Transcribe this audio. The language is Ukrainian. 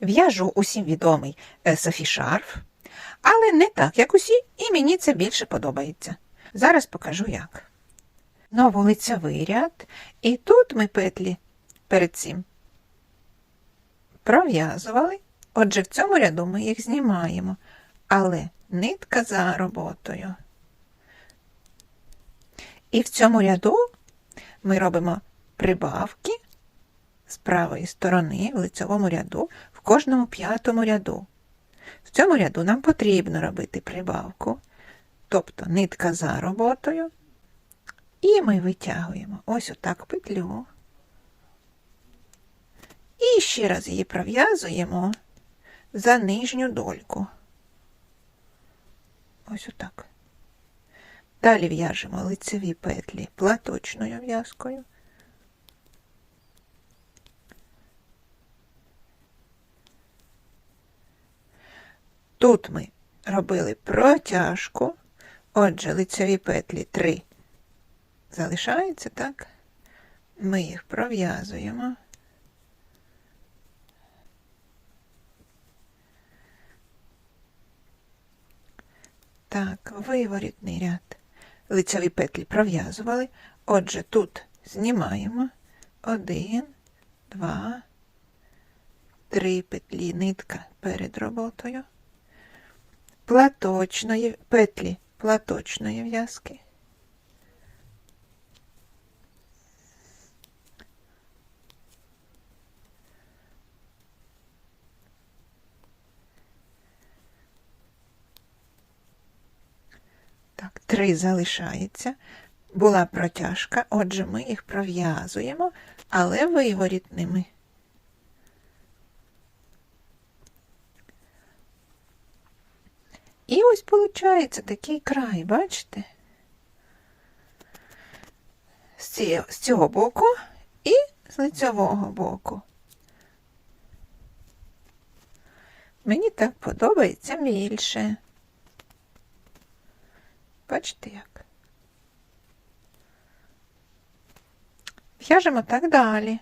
В'яжу усім відомий е, Софі шарф, але не так, як усі, і мені це більше подобається. Зараз покажу як. Знову лицевий ряд, і тут ми петлі перед цим пров'язували. Отже, в цьому ряду ми їх знімаємо, але нитка за роботою. І в цьому ряду ми робимо прибавки з правої сторони в лицевому ряду в кожному п'ятому ряду. В цьому ряду нам потрібно робити прибавку, тобто нитка за роботою, і ми витягуємо ось отак петлю. І ще раз її пров'язуємо за нижню дольку. Ось отак. Далі в'яжемо лицеві петлі платочною в'язкою. Тут ми робили протяжку, отже, лицеві петлі 3 залишаються, так? Ми їх пров'язуємо. Так, виворітний ряд. Лицеві петлі пров'язували. Отже, тут знімаємо один, два, три петлі нитка перед роботою. Платочної петлі платочної в'язки. Так, три залишається. Була протяжка, отже, ми їх пров'язуємо, але виворітними. І ось виходить такий край, бачите? З цього, боку і з лицевого боку. Мені так подобається більше. Бачите як? В'яжемо так далі.